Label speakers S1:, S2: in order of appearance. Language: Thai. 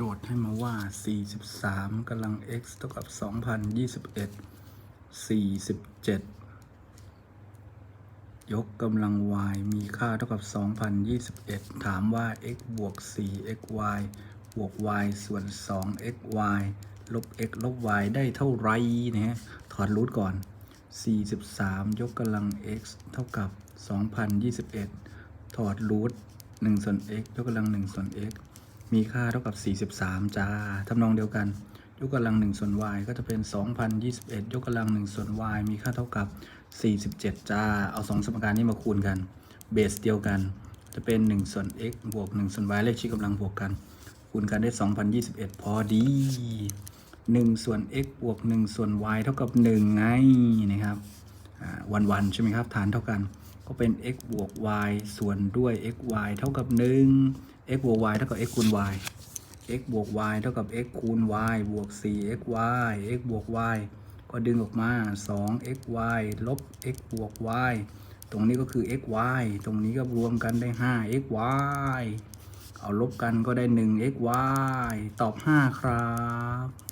S1: จทย์ให้มาว่า 43กำลัง x เท่ากับ 2021 47 ยกกำลัง y มีค่าเท่ากับ 2021 ถามว่า x บวก 4 x y บวก y ส่วน 2 x y ลบ x ลบ y ได้เท่าไรนะฮะ ถอดรูทก่อน 43 ยกกำลัง x เท่ากับ 2021 ถอดรูท1ส่วน x ยกกำลัง 1 ส่วน x มีค่าเท่ากับ 43 จ้าทำนองเดียวกัน ยกกำลัง 1 ส่วน y ก็จะเป็น 2021 ยกกำลัง 1 ส่วน y มีค่าเท่ากับ 47 จ้า เอาสองสมการนี้มาคูณกัน เบสเดียวกัน จะเป็น 1 ส่วน x บวก 1 ส่วน y เลขชี้กำลังบวกกัน คูณกันได้ 2021 พอดี 1 ส่วน x บวก 1 ส่วน y เท่ากับ 1 ไงนะครับวันวันๆใช่ไหมครับ ฐานเท่ากันก็เป็น x บวก y ส่วนด้วย x y เท่ากับ 1 x บวก y เท่ากับ x คูณ y x บวก y เท่ากับ x คูณ y บวก 4 x y x บวก y ก็ดึงออกมา 2 x y ลบ x บวก y ตรงนี้ก็คือ x y ตรงนี้ก็รวมกันได้ 5 x y เอาลบกันก็ได้ 1 x y ตอบ 5 ครับ